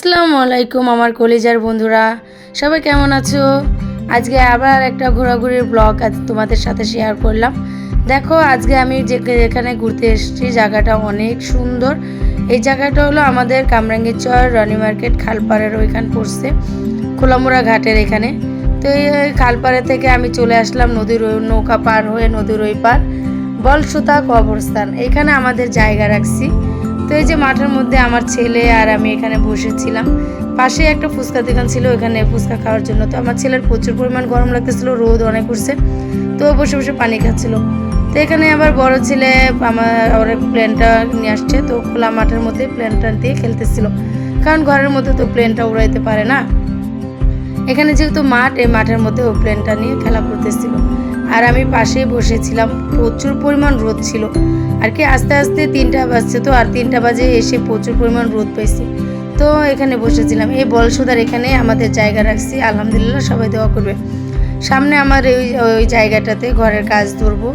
আসসালামু আলাইকুম আমার কলেজার বন্ধুরা। সবাই কেমন আছো? আজকে আবার একটা ঘোরাঘুরির ব্লগ আজ তোমাদের সাথে শেয়ার করলাম। দেখো, আজকে আমি যে এখানে ঘুরতে এসেছি, জায়গাটা অনেক সুন্দর। এই জায়গাটা হলো আমাদের কামরাঙ্গীরচর রনি মার্কেট, খালপাড়ের ওইখান পড়ছে, খোলামোড়া ঘাটের এখানে। তো এই খালপাড়ে থেকে আমি চলে আসলাম নদীর ওই নৌকা পার হয়ে নদীর ওই পার, বলসুতা কবরস্থান। এখানে আমাদের জায়গা রাখছি। তো এই যে মাঠের মধ্যে আমার ছেলে আর আমি এখানে বসেছিলাম পাশে একটা ফুচকা দোকান ছিল ওখানে ফুচকা খাওয়ার জন্য। তো আমার ছেলের প্রচুর পরিমাণ গরম লাগতেছিলো, রোদ অনেক উঠছে, তো বসে বসে পানি খাচ্ছিল। তো এখানে আবার বড় ছেলে আমার, ওর প্লেনটা নিয়ে আসছে, তো খোলা মাঠের মধ্যে প্লেনটা দিয়ে খেলতেছিল। কারণ ঘরের মধ্যে তো প্লেনটা উড়াইতে পারে না। এখানে যেহেতু মাঠ, এই মাঠের মধ্যে ও প্লেনটা নিয়ে খেলা করতেছিল আর আমি পাশেই বসেছিলাম, প্রচুর পরিমাণ রোদ ছিল। আর কি, আস্তে আস্তে তিনটা বাজছে তো, আর তিনটা বাজে এসে প্রচুর পরিমাণ রোদ পেয়েছি তো এখানে বসেছিলাম। এই বলসুদার এখানে আমাদের জায়গা রাখছি, আলহামদুলিল্লাহ সবাই দোয়া করবে। সামনে আমার ওই ওই জায়গাটাতে ঘরের কাজ ধরবো।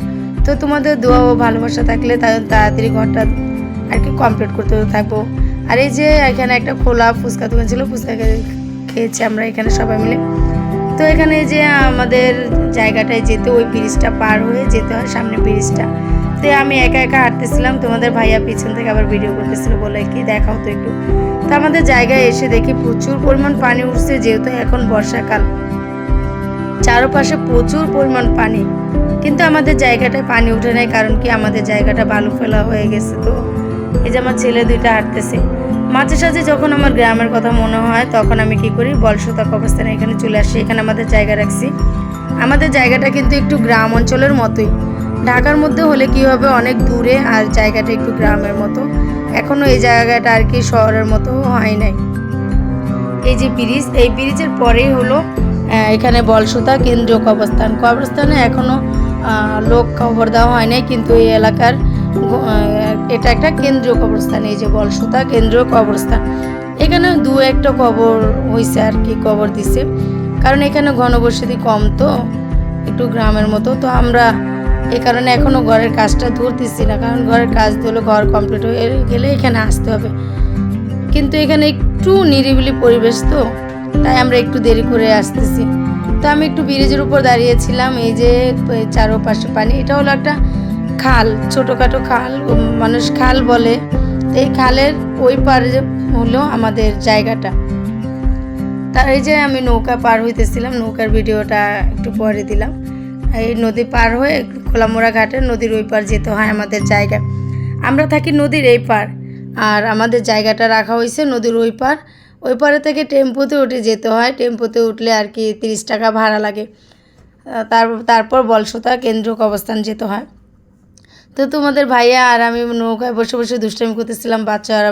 তো তোমাদের দোয়া ও ভালোবাসা থাকলে তাড়াতাড়ি ঘরটা আর কি কমপ্লিট করতে থাকব। আর এই যে এখানে একটা খোলা ফুচকা দোকান ছিল, ফুচকা খেয়েছি আমরা এখানে সবাই মিলে। তো এখানে যে আমাদের জায়গাটায় যেতে ওই ব্রিজটা পার হয়ে যেতে হয় সামনে ব্রিজটা তো আমি একা একা হাঁটতেছিলাম, তোমাদের ভাইয়া পিছন থেকে আবার ভিডিও করতেছিল বলে কি দেখাও তো একটু। তো আমাদের জায়গায় এসে দেখি প্রচুর পরিমাণ পানি উঠছে, যেহেতু এখন বর্ষাকাল। চারপাশে প্রচুর পরিমাণ পানি। কিন্তু আমাদের জায়গাটায় পানি উঠে নাই, কারণ কি আমাদের জায়গাটা বালু ফেলা হয়ে গেছে তো। এই যে আমার ছেলে দুইটা হাঁটতেছে। মাঝে সাঝে যখন আমার গ্রামের কথা মনে হয় তখন আমি কি করি? বলসতা কবস্থানে এখানে চলে আসি এখানে আমাদের জায়গা রাখছি। আমাদের জায়গাটা কিন্তু একটু গ্রাম অঞ্চলের মতোই। ঢাকার মধ্যে হলে কি হবে? অনেক দূরে আর জায়গাটা একটু গ্রামের মতো। এখনও এই জায়গাটা আর কি শহরের মতো হয় নাই। এই যে ব্রিজ এই ব্রিজের পরেই হলো এখানে বলসুতা কেন্দ্রীয় কবরস্থান। কবরস্থানে এখনও আহ, লোক খবর দেওয়া হয় নাই কিন্তু এই এলাকার এটা একটা কেন্দ্রীয় কবরস্থান, এই যে বলসুতা কেন্দ্রীয় কবরস্থান। এখানে দু একটা কবর হয়েছে আর কি, কবর দিছে। কারণ এখানে ঘনবসতি কম তো, একটু গ্রামের মতো। তো আমরা এই কারণে এখনও ঘরের কাজটা ধরতেছি না, কারণ ঘরের কাজ ধরলে ঘর কমপ্লিট হয়ে গেলে এখানে আসতে হবে। কিন্তু এখানে একটু নিরিবিলি পরিবেশ তো, তাই আমরা একটু দেরি করে আসতেছি। তো আমি একটু ব্রিজের উপর দাঁড়িয়েছিলাম, এই যে চারোপাশে পানি, এটা হলো একটা খাল, ছোটোখাটো খাল মানুষ খাল বলে। এই খালের ওই পারে হলো আমাদের জায়গাটা। তার এই যে আমি নৌকা পার হইতেছিলাম, নৌকার ভিডিওটা একটু পরে দিলাম। এই নদী পার হয়ে খোলামোড়া ঘাটের নদীর ওই পার যেতে হয় আমাদের জায়গা। আমরা থাকি নদীর এই পার আর আমাদের জায়গাটা রাখা হয়েছে নদীর ওই পার ওই পারে থেকে টেম্পুতে উঠে যেতে হয়। টেম্পুতে উঠলে আর কি তিরিশ টাকা ভাড়া লাগে। তার, তারপর বলসতা কেন্দ্রক অবস্থান যেতে হয়। তো তোমাদের ভাইয়া আর আমি নৌকায় বসে বসে দুষ্টামি করতেছিলাম বাচ্চা আর